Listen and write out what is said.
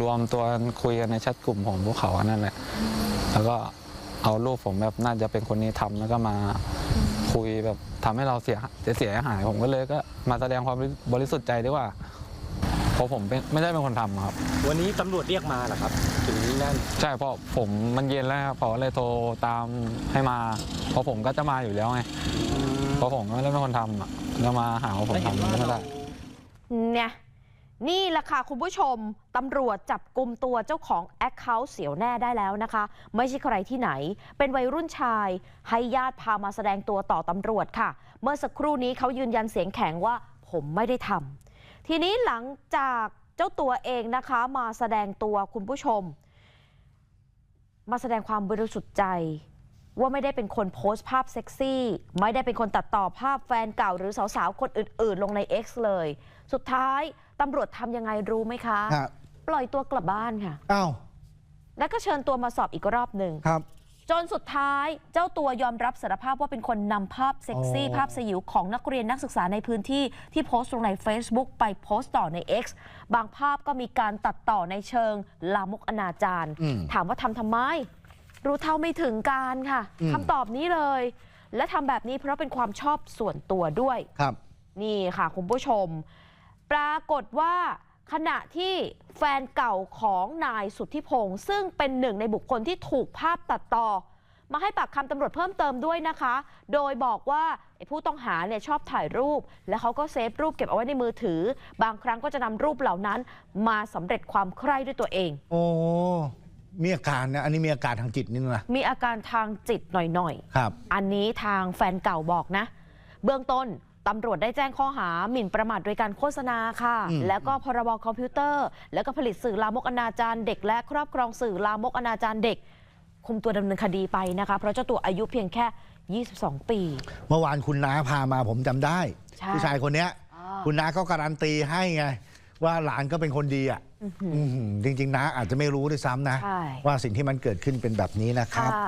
รวมตัวกันคุยกันในแชทกลุ่มของพวกเขาอันนั่นแหละ แล้วก็เอารูปผมแบบน่าจะเป็นคนนี้ทำแล้วก็มาคุยแบบทำให้เราเสียเสียหายผมก็เลยก็มาแสดงความบริสุทธิ์ใจดีกว่า เพราะผมเป็นไม่ได้เป็นคนทำครับ วันนี้ตำรวจเรียกมาเหรอครับ ถึงนั่นใช่เพราะผมมันเย็นแล้วครับผมเลยโทรตามให้มา เพราะผมก็จะมาอยู่แล้วไงเพราะผมก็ไม่ได้เป็นคนทำอะแล้วมาหาว่าผมทำก็ไม่ได้ เนี่ย นี่แหละค่ะคุณผู้ชมตำรวจจับกลุ่มตัวเจ้าของแอคเคาท์เสียวแน่ได้แล้วนะคะ ไม่ใช่ใครที่ไหน เป็นวัยรุ่นชาย ให้ญาติพามาแสดงตัวต่อตำรวจค่ะ เมื่อสักครู่นี้เขายืนยันเสียงแข็งว่าผมไม่ได้ทำทีนี้หลังจากเจ้าตัวเองนะคะมาแสดงตัวคุณผู้ชม มาแสดงความบริสุทธิ์ใจ ว่าไม่ได้เป็นคนโพสต์ภาพเซ็กซี่ ไม่ได้เป็นคนตัดต่อภาพแฟนเก่า หรือสาวๆ คนอื่นๆ ลงใน X เลย สุดท้ายตำรวจทำยังไงรู้ไหมคะครับปล่อยตัวกลับบ้านค่ะ อ้าวแล้วก็เชิญตัวมาสอบอีกรอบหนึ่ง ครับ จนสุดท้ายเจ้าตัวยอมรับสารภาพว่าเป็นคนนำภาพเซ็กซี่ อ๋อ ภาพสยิวของนักเรียนนักศึกษาในพื้นที่ที่โพสต์ลงใน Facebook ไปโพสต์ต่อใน X บางภาพก็มีการตัดต่อในเชิงลามกอนาจารอืมถามว่าทำทำไม รู้เท่าไม่ถึงการค่ะอืม คำตอบนี้เลย และทำแบบนี้เพราะเป็นความชอบส่วนตัวด้วย ครับ นี่ค่ะคุณผู้ชม ปรากฏว่าขณะที่แฟนเก่าของนายสุทธิพงศ์ซึ่งเป็นหนึ่งในบุคคลที่ถูกภาพตัดต่อ มาให้ปากคำตำรวจเพิ่มเติมด้วยนะคะ โดยบอกว่าไอ้ผู้ต้องหาเนี่ยชอบถ่ายรูป แล้วเขาก็เซฟรูปเก็บเอาไว้ในมือถือ บางครั้งก็จะนำรูปเหล่านั้น มาสำเร็จความใคร่ด้วยตัวเอง โอ้ มีอาการนะอันนี้มีอาการทางจิตนี่นะมีอาการทางจิตหน่อยๆครับอันนี้ทางแฟนเก่าบอกนะ เบื้องต้นตำรวจได้แจ้งข้อหาหมิ่นประมาทโดยการโฆษณาค่ะ อืม แล้วก็พรบคอมพิวเตอร์ แล้วก็ผลิตสื่อลามกอนาจารเด็ก และครอบครองสื่อลามกอนาจารเด็ก คุมตัวดำเนินคดีไปนะคะ เพราะเจ้าตัวอายุเพียงแค่ 22 ปี เมื่อวานคุณน้าพามาผมจำได้ ใช่ผู้ชายคนเนี้ยคุณน้าเขาการันตีให้ไง ว่าหลานก็เป็นคนดีอะอื้อหือ จริง ๆน้าอาจจะไม่รู้ด้วยซ้ำนะใช่ว่าสิ่งที่มันเกิดขึ้นเป็นแบบนี้นะครับค่ะ